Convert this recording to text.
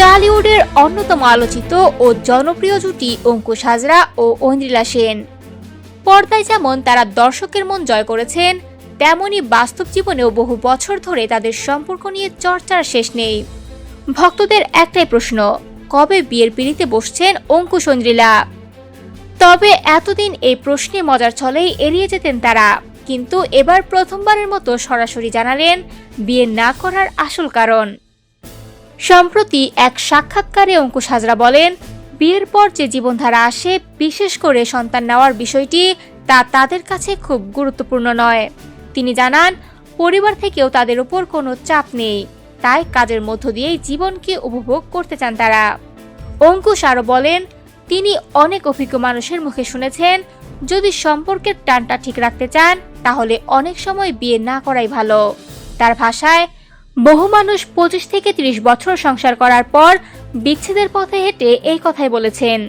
টালিউডের অন্যতম আলোচিত ও জনপ্রিয় জুটি অঙ্কুশ হাজরা ও ঐন্দ্রিলা সেন। পর্দায় যেমন তারা দর্শকের মন জয় করেছেন, তেমনি বাস্তব জীবনেও বহু বছর ধরে তাদের সম্পর্ক নিয়ে চর্চার শেষ নেই। ভক্তদের একটাই প্রশ্ন, কবে বিয়ের পিড়িতে বসছেন অঙ্কুশ ঐন্দ্রিলা তবে এতদিন এই প্রশ্নে মজার ছলেই এড়িয়ে যেতেন তারা, কিন্তু এবার প্রথমবারের মতো সরাসরি জানালেন, বিয়ে না করার আসল কারণ। সম্প্রতি এক সাক্ষাৎকারে অঙ্কুশ হাজরা বলেন, বিয়ের পর যে জীবনধারা আসে, বিশেষ করে সন্তান নেওয়ার বিষয়টি তা তাদের কাছে খুব গুরুত্বপূর্ণ নয়। তিনি জানান, পরিবার থেকেও তাদের উপর কোনো চাপ নেই। তাই কাজের মধ্য দিয়েই জীবনকে উপভোগ করতে চান তারা। অঙ্কুশ আরও বলেন, তিনি অনেক অভিজ্ঞ মানুষের মুখে শুনেছেন, যদি সম্পর্কের টানটা ঠিক রাখতে চান, তাহলে অনেক সময় বিয়ে না করাই ভালো। তার ভাষায় বহু মানুষ পঁচিশ থেকে ত্রিশ বছর সংসার করার পর বিচ্ছেদের পথে হেঁটে এই কথাই বলেছেন।